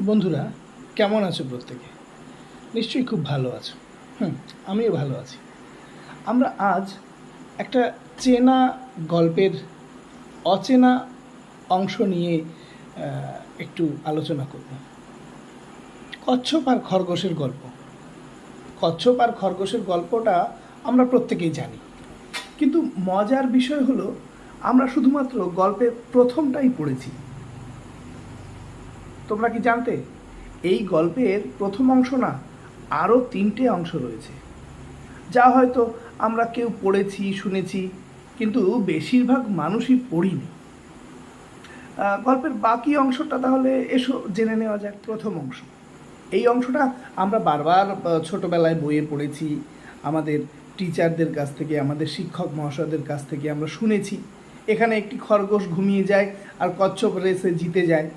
বন্ধুরা, কেমন আছো প্রত্যেকে? নিশ্চয়ই খুব ভালো আছো। হুম, আমিও ভালো আছি। আমরা আজ একটা চেনা গল্পের অচেনা অংশ নিয়ে একটু আলোচনা করব। কচ্ছপ আর খরগোশের গল্প। কচ্ছপ আর খরগোশের গল্পটা আমরা প্রত্যেকেই জানি। কিন্তু মজার বিষয় হলো, আমরা শুধুমাত্র গল্পের প্রথমটাই পড়েছি। তোমরা কি জানতে? এই গল্পের প্রথম অংশ না আরও তিনটে অংশ রয়েছে। যা হয়তো আমরা কেউ পড়েছি, শুনেছি, কিন্তু বেশিরভাগ মানুষই পড়িনি। গল্পের বাকি অংশটা তাহলে এসো, জেনে নেওয়া যাক প্রথম অংশ। এই অংশটা আমরা বারবার ছোটবেলায় বইয়ে পড়েছি, আমাদের টিচারদের কাছ থেকে, আমাদের শিক্ষক মহাশয়দের কাছ থেকে আমরা শুনেছি। এখানে একটি খরগোশ ঘুমিয়ে যায় আর কচ্ছপ রেসে জিতে যায়।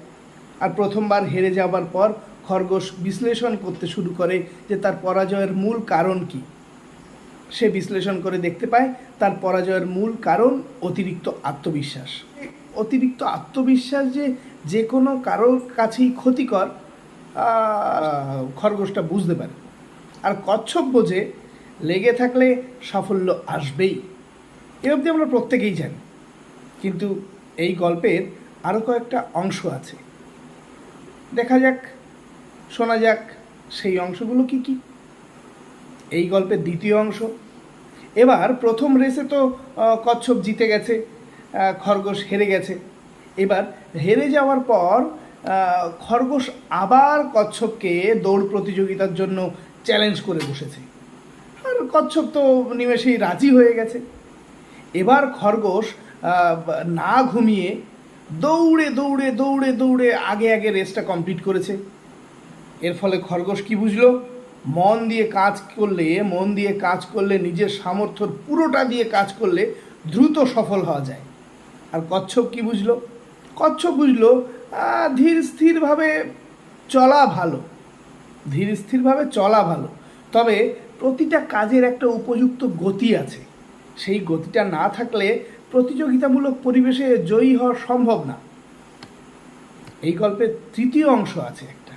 আর প্রথমবার হেরে যাবার পর খরগোশ বিশ্লেষণ করতে শুরু করে যে তার পরাজয়ের মূল কারণ কি। সে বিশ্লেষণ করে দেখতে পায় তার পরাজয়ের মূল কারণ অতিরিক্ত আত্মবিশ্বাস। অতিরিক্ত আত্মবিশ্বাস যে যে কোনো কারোর কাছেই ক্ষতিকর খরগোশটা বুঝতে পারে। আর কচ্ছপ বোঝে, লেগে থাকলে সাফল্য আসবেই। এ অবধি আমরা প্রত্যেকেই জানি। কিন্তু এই গল্পের আরও কয়েকটা অংশ আছে। দেখা যাক, শোনা যাক, সেই অংশগুলো কি কি? এই গল্পের দ্বিতীয় অংশ। এবার প্রথম রেসে তো কচ্ছপ জিতে গেছে খরগোশ হেরে গেছে। এবার হেরে যাওয়ার পর খরগোশ আবার কচ্ছপকে দৌড় প্রতিযোগিতার জন্য চ্যালেঞ্জ করে বসেছে। আর কচ্ছপ তো নিমেষেই রাজি হয়ে গেছে। এবার খরগোশ না ঘুমিয়ে দৌড়ে দৌড়ে দৌড়ে দৌড়ে আগে আগে রেসটা কমপ্লিট করেছে। এর ফলে খরগোশ কি বুঝলো? মন দিয়ে কাজ করলে, মন দিয়ে কাজ করলে, নিজের সামর্থ্যর পুরোটা দিয়ে কাজ করলে দ্রুত সফল হওয়া যায়। আর কচ্ছপ কি বুঝলো? কচ্ছপ বুঝলো ধীর স্থিরভাবে চলা ভালো। ধীর স্থিরভাবে চলা ভালো। তবে প্রতিটা কাজের একটা উপযুক্ত গতি আছে। সেই গতিটা না থাকলে প্রতিযোগিতামূলক পরিবেশে জয়ী হওয়া সম্ভব না। এই গল্পের তৃতীয় অংশ আছে একটা।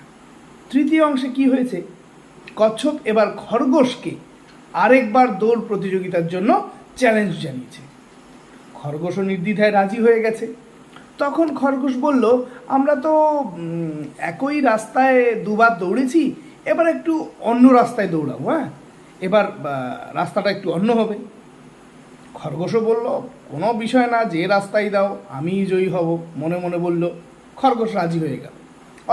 তৃতীয় অংশে কি হয়েছে? কচ্ছপ এবার খরগোশকে আরেকবার দৌড় প্রতিযোগিতার জন্য চ্যালেঞ্জ জানিয়েছে। খরগোশও নির্দ্বিধায় রাজি হয়ে গেছে। তখন খরগোশ বলল, আমরা তো একই রাস্তায় দুবার দৌড়েছি, এবার একটু অন্য রাস্তায় দৌড়াবো হ্যাঁ? এবার রাস্তাটা একটু অন্য হবে। খরগোশও বলল, কোনো বিষয় না, যে রাস্তায় দাও, আমিই জয়ী হব। মনে মনে বলল, খরগোশ রাজি হয়ে গেল।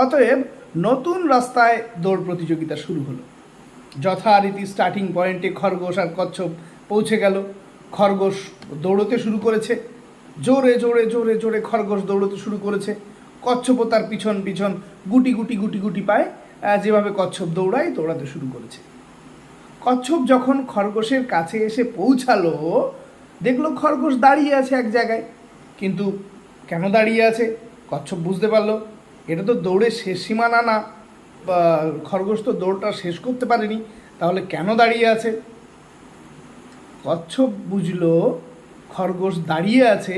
অতএব নতুন রাস্তায় দৌড় প্রতিযোগিতা শুরু হলো। যথারীতি স্টার্টিং পয়েন্টে খরগোশ আর কচ্ছপ পৌঁছে গেল। খরগোশ দৌড়তে শুরু করেছে। জোরে জোরে জোরে জোরে খরগোশ দৌড়তে শুরু করেছে। কচ্ছপও তার পিছন পিছন গুটি গুটি গুটি গুটি পায় যেভাবে কচ্ছপ দৌড়ায়, দৌড়াতে শুরু করেছে। কচ্ছপ যখন খরগোশের কাছে এসে পৌঁছালো দেখল খরগোশ দাঁড়িয়ে আছে এক জায়গায়, কিন্তু কেন দাঁড়িয়ে আছে? কচ্ছপ বুঝতে পারল, এটা তো দৌড়ের শেষ সীমানা না। খরগোশ তো দৌড়টা শেষ করতে পারেনি, তাহলে কেন দাঁড়িয়ে আছে? কচ্ছপ বুঝলো খরগোশ দাঁড়িয়ে আছে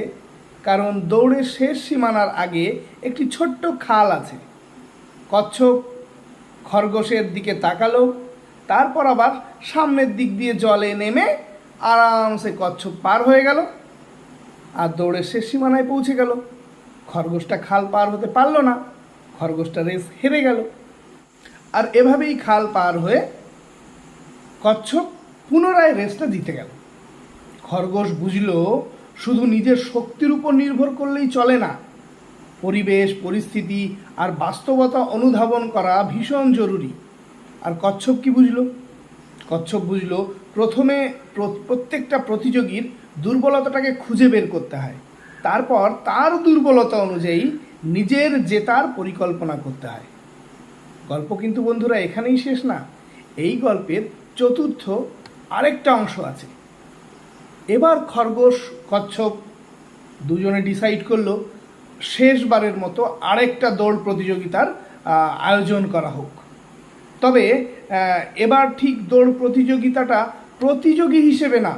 কারণ দৌড়ের শেষ সীমানার আগে একটি ছোট্ট খাল আছে। কচ্ছপ খরগোশের দিকে তাকালো, তারপর আবার সামনের দিক দিয়ে জলে নেমে আরামসে কচ্ছপ পার হয়ে গেল আর দৌড়ের শেষ সীমানায় পৌঁছে গেল। খরগোশটা খাল পার হতে পারল না, খরগোশটা রেস হেরে গেল। আর এভাবেই খাল পার হয়ে কচ্ছপ পুনরায় রেসটা জিতে গেল। খরগোশ বুঝলো, শুধু নিজের শক্তির উপর নির্ভর করলেই চলে না। পরিবেশ, পরিস্থিতি আর বাস্তবতা অনুধাবন করা ভীষণ জরুরি। আর কচ্ছপ কি বুঝলো? কচ্ছপ বুঝলো প্রথমে প্রত্যেকটা প্রতিযোগীর দুর্বলতাটাকে খুঁজে বের করতে হয়। তারপর তার দুর্বলতা অনুযায়ী নিজের জেতার পরিকল্পনা করতে হয়। গল্প কিন্তু বন্ধুরা এখানেই শেষ না। এই গল্পের চতুর্থ আরেকটা অংশ আছে। এবার খরগোশ, কচ্ছপ দুজনে ডিসাইড করল শেষবারের মতো আরেকটা দৌড় প্রতিযোগিতার আয়োজন করা হোক। তবে এবার ঠিক দৌড় প্রতিযোগিতাটা প্রতিযোগী হিসেবে না,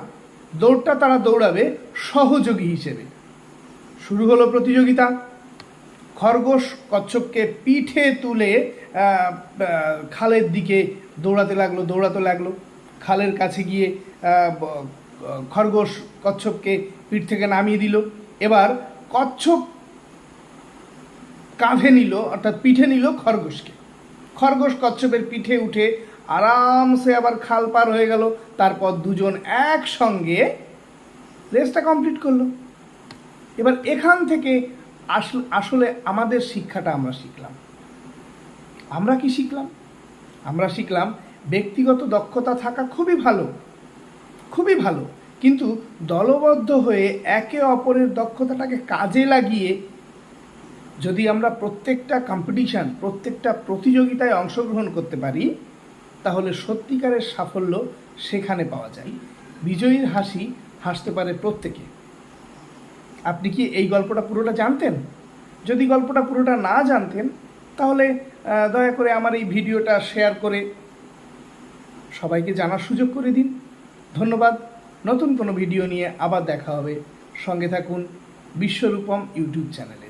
দৌড়টা তারা দৌড়াবে সহযোগী হিসেবে। শুরু হলো প্রতিযোগিতা। খরগোশ কচ্ছপকে পিঠে তুলে খালের দিকে দৌড়াতে লাগল দৌড়াতে লাগল। খালের কাছে গিয়ে খরগোশ কচ্ছপকে পিঠ থেকে নামিয়ে দিল। এবার কচ্ছপ কাঁধে নিল, অর্থাৎ পিঠে নিল খরগোশকে। খরগোশ কচ্ছপের পিঠে উঠে আরামসে আবার খাল পার হয়ে গেল। তারপর দুজন একসঙ্গে রেসটা কমপ্লিট করল। এবার এখান থেকে আসল- আমাদের শিক্ষাটা আমরা শিখলাম। আমরা কি শিখলাম? আমরা শিখলাম ব্যক্তিগত দক্ষতা থাকা খুবই ভালো খুবই ভালো। কিন্তু দলবদ্ধ হয়ে একে অপরের দক্ষতাটাকে কাজে লাগিয়ে যদি আমরা প্রত্যেকটা কম্পিটিশান প্রত্যেকটা প্রতিযোগিতায় অংশগ্রহণ করতে পারি তাহলে সত্যিকারের সাফল্য সেখানে পাওয়া যায়। বিজয়ীর হাসি হাসতে পারে প্রত্যেকে। আপনি কি এই গল্পটা পুরোটা জানতেন? যদি গল্পটা পুরোটা না জানতেন, তাহলে দয়া করে আমার এই ভিডিওটা শেয়ার করে সবাইকে জানার সুযোগ করে দিন। ধন্যবাদ। নতুন কোনো ভিডিও নিয়ে আবার দেখা হবে। সঙ্গে থাকুন বিশ্বরূপম ইউটিউব চ্যানেলে।